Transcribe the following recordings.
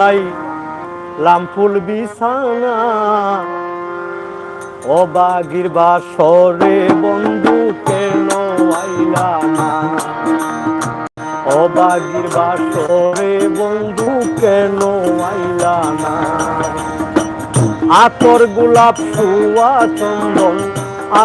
তাই লামফুল বিছানা, অবাগির বাসরে বন্ধু কেন আইলা না? অবাগির বাসরে বন্ধু কেন আইলা না? আতর গোলাপ সুয়া চন্দন,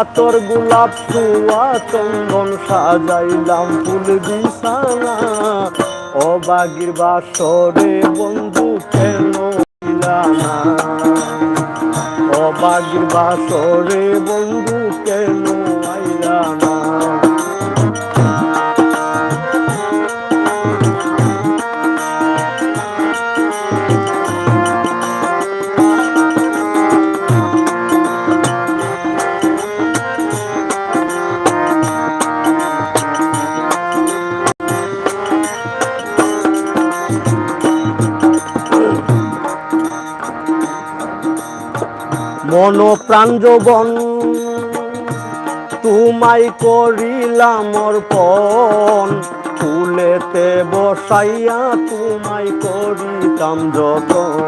আতর গোলাপ সুয়া চন্দন সাজাইলাম ফুল বিছানা। অবাগির বাসরে বন্ধু কেন না অবাগির বাসরে বন্ধু প্রাণ যৌবন তুমাই করিলাম অর্পণ। ফুলেতে বসাইয়া তুমাই করিতাম যতন।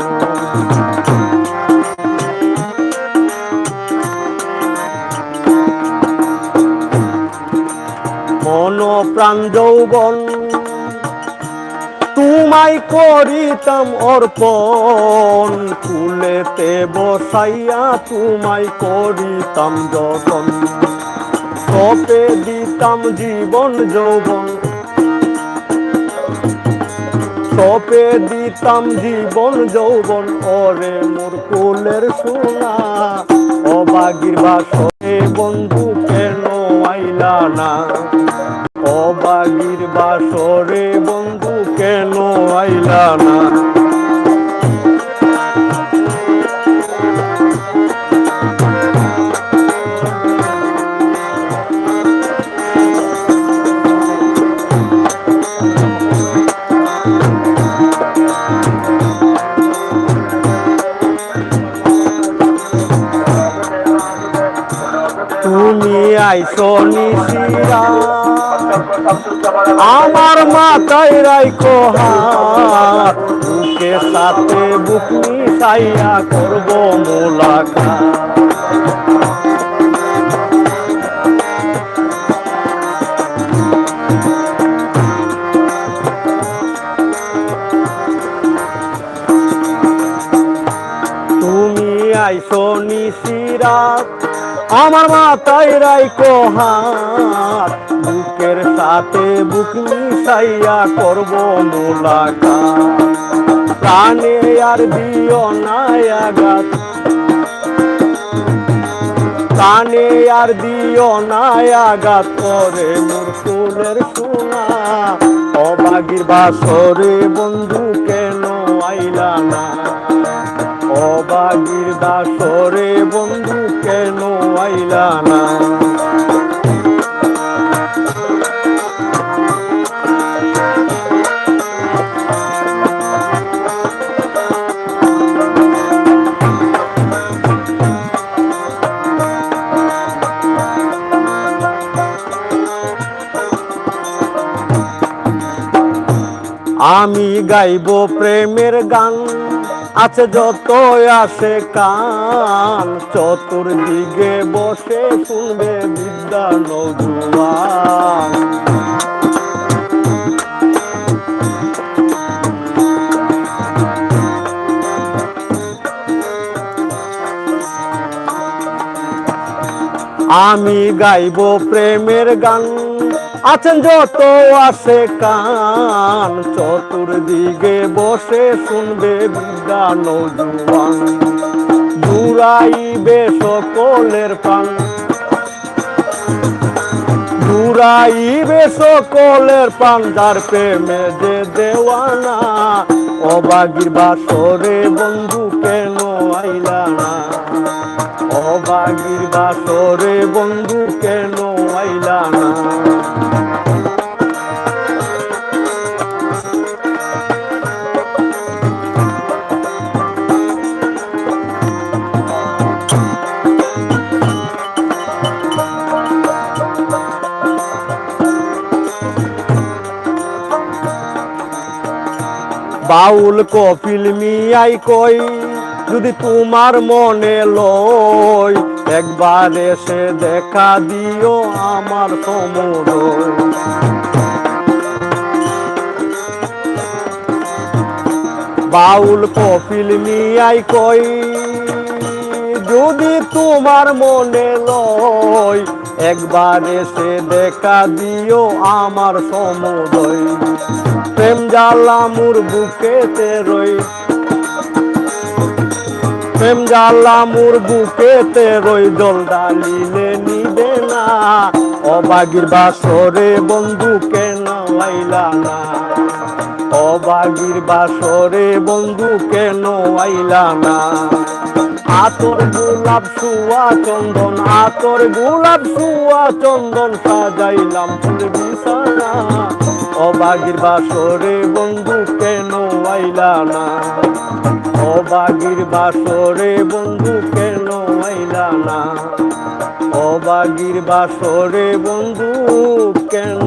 মন প্রাণ যৌবন তুমাই করিতাম অর্পণ। ফুলেতে বসাইয়া তুমাই করিতাম যতন। সপে দিতাম জীবন যৌবন। সপে দিতাম জীবন যৌবন। ওরে মোর কুলের সোনা, অবাগির বাসরে বন্ধু কেন আইলা না? অবাগির বাসরে বন্ধু কেন আইলা না? তুমি আইসো নিশিরা। আমার মাথায় রাইকো হাত, বুকে সাথে বুক মিশাইয়া করব মোলাকাত। তুমি আইসো নিশিরাত, আমার মাথায় রাইকো হাত সাথে বুক মিশাইয়া করব মোলাকাত প্রাণে আর দিও নায়াগাত কানে আর দিও নায়াগাত করে মোর ফুলের সোনা, অবাগির বাসরে বন্ধু কেন আইলা না? অবাগির দাসরে বন্ধু কেন আইলা না? আমি গাইব প্রেমের গান। আছে যত আসে কান, চতুর্দিকে বসে শুনবে বিদ্যা নজুয়ান আমি গাইব প্রেমের গান। আছেন যত আসে কান, চতুর্দিকে বসে শুনবে বিদ্যা নজুয়ান জুড়াইবে সকলের প্রাণ। জুড়াইবে সকলের পান্ডার প্রেমে যে দেওয়ানা, অবাগির বাসরে বন্ধু কেন আইলা না অবাগির বাসরে বন্ধু কেন বাউল কপিল মিয়াই কই? যদি তোমার মনে লয়, একবার এসে দেখা দিও আমার সমর বাউল কপিল মিয়াই কই? যদি তোমার মনে লয়, একবার এসে দেখা দিও আমার সমুদয়। প্রেম জ্বালা মোর বুকেতে রই। প্রেম জ্বালা মোর বুকেতে রই জল ডালিলে নিবে না। অবাগির বাসরে বন্ধু কেন আইলা না। অবাগির বাসরে বন্ধু কেন আইলা না। আতর গোলাপ সুয়া চন্দন, আতর গোলাপ সুয়া চন্দন সাজাইলাম ফুল বিছানা। অবাগির বাসরে বন্ধু কেন আইলা না? অবাগির বাসরে বন্ধু কেন আইলা না? অবাগির বাসরে বন্ধু কেন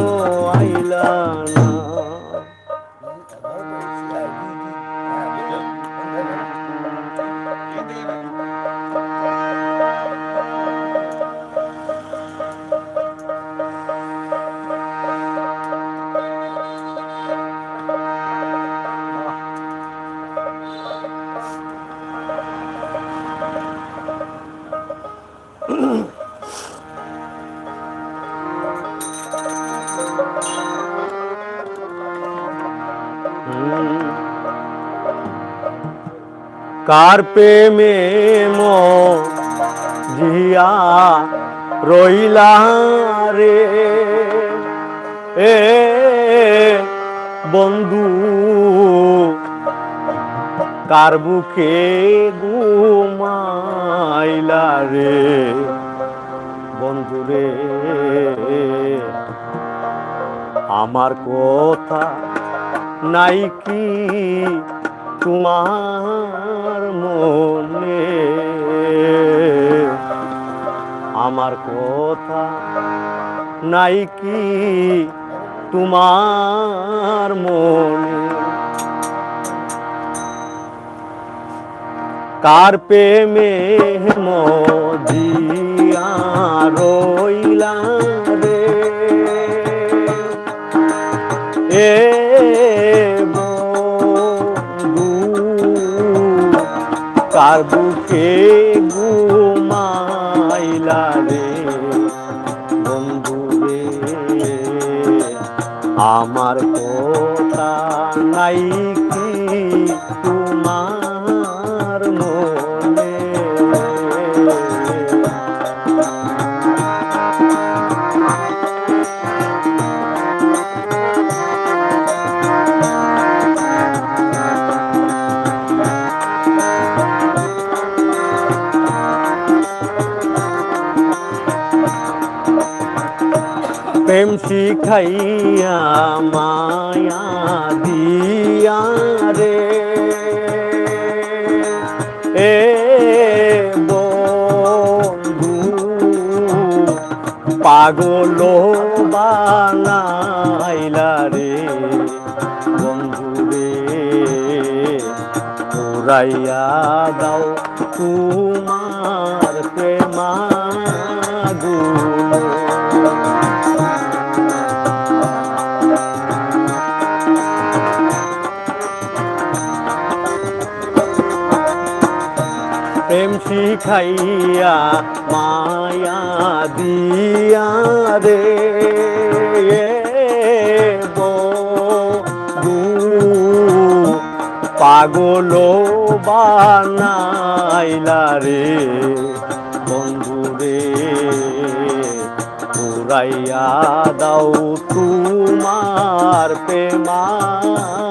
কার প্রেমে মো জিয়া রইলা রে? এ বন্ধু, কার বুকে ঘুমাইলা রে? বন্ধু রে, আমার কথা নাই কি তোমার মনে। আমার কথা নাই কি তোমার মনে? কার প্রেমে মজিয়া রইলা কার বুকে ঘুমাইলা রে বন্ধু রে আমার কথা নাই প্রেম শিখাইয়া মায়া দিয়া রে। এ বন্ধু পাগল বানাইলা রে। বন্ধু রে পুরাইয়া দাও তোমার প্রেমাগুলো প্রেম মায়া দিয়া রে। পাগল বানাইলা রে। বন্ধু রে পুরাইয়া দাও তোমার প্রেমাগুলে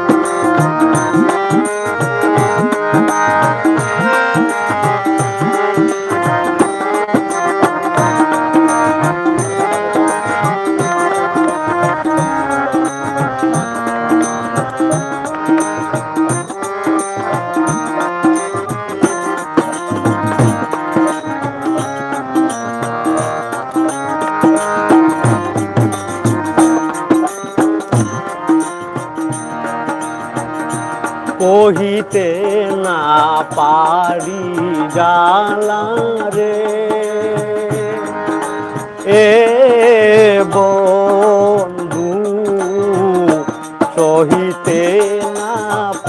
সহিতে না পারি জালা রে। এ বন্ধু, সহিতে না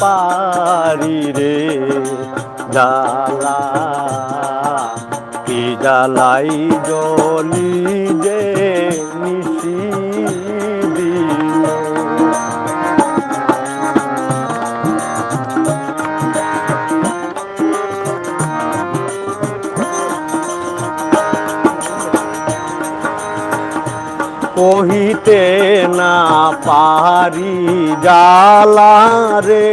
পারি রে জালা। কি জালাই জলি যে নিশি কহিতে না পারি জালা রে।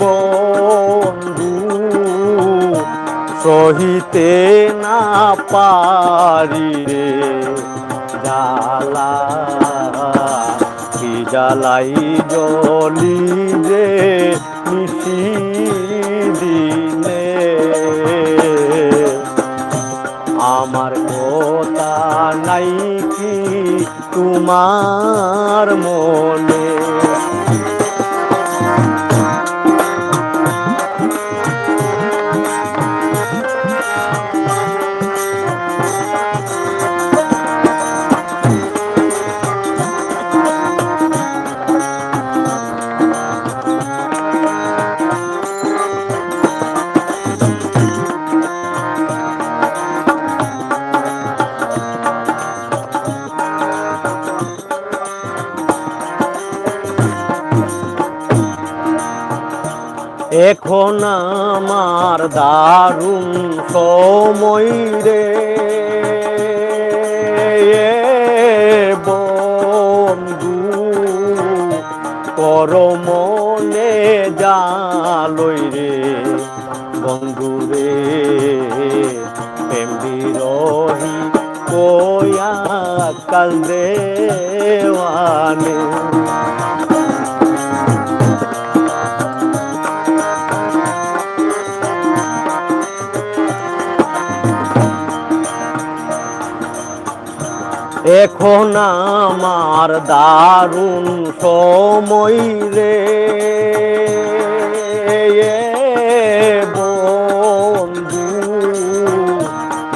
বন্ধু, সহিতে না পারি রে। জালা কি জলি যে নিশি নাই কি তোমার মনে? এখন আমার দারুণ সময় রে। বন্ধু কর মনে জালই রে। বন্ধু রে, প্রেম বিরহি কয়া কাল দেওয়ানে। এখন আমার দারুণ সময় রে। বন্ধু,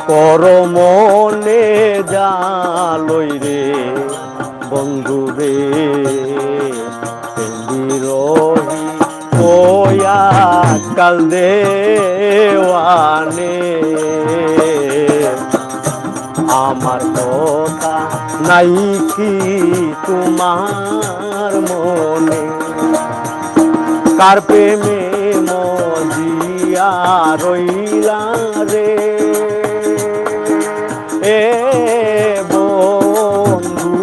কর মনে জালই রে বন্ধু রে। কাল দেওয়ানে। আমার কথা নাই কি তোমার মনে? কার প্রেমে মজিয়া রইলা রে? এ বন্ধু,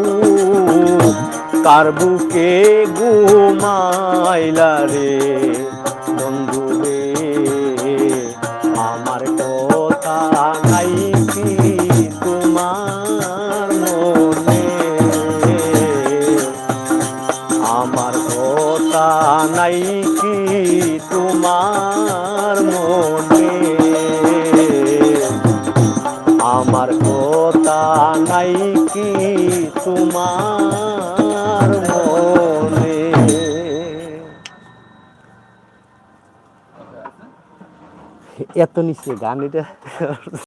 কার বুকে ঘুমাইলা রে? নাই কি তোমার মনে? আমার কথা নাই কি তোমার মনে? এত নিচে গান এটা